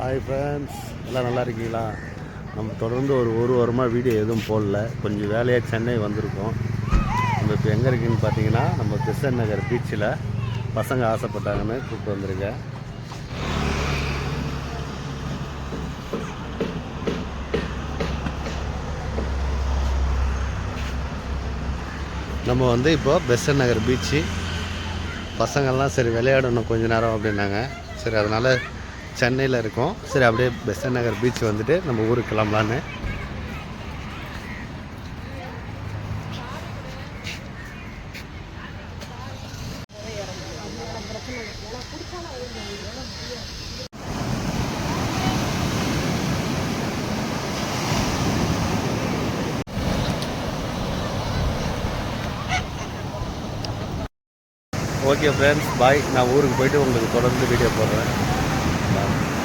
Hi friends எல்லாம் நல்லா இருக்கீங்களா? நம்ம தொடர்ந்து ஒரு ஒரு வாரமாக வீடியோ எதுவும் போடல. கொஞ்சம் வேலையாக சென்னை வந்திருக்கோம். நம்ம இப்போ எங்கே இருக்குன்னு பார்த்தீங்கன்னா நம்ம கிருஷ்ணன் நகர் பீச்சில் பசங்க ஆசைப்பட்டாங்கன்னு கூப்பிட்டு வந்திருக்கேன். நம்ம வந்து இப்போ பெசன் நகர் பீச்சு பசங்கள்லாம் சரி விளையாடணும் கொஞ்ச நேரம் அப்படின்னாங்க. சரி அதனால் சென்னையில் இருக்கோம். சரி அப்படியே பெசன் நகர் பீச் வந்துட்டு நம்ம ஊருக்கு கிளம்பலான்னு. ஓகே ஃப்ரெண்ட்ஸ் பாய் நான் ஊருக்கு போயிட்டு உங்களுக்கு தொடர்ந்து வீடியோ போடுறேன். Bye.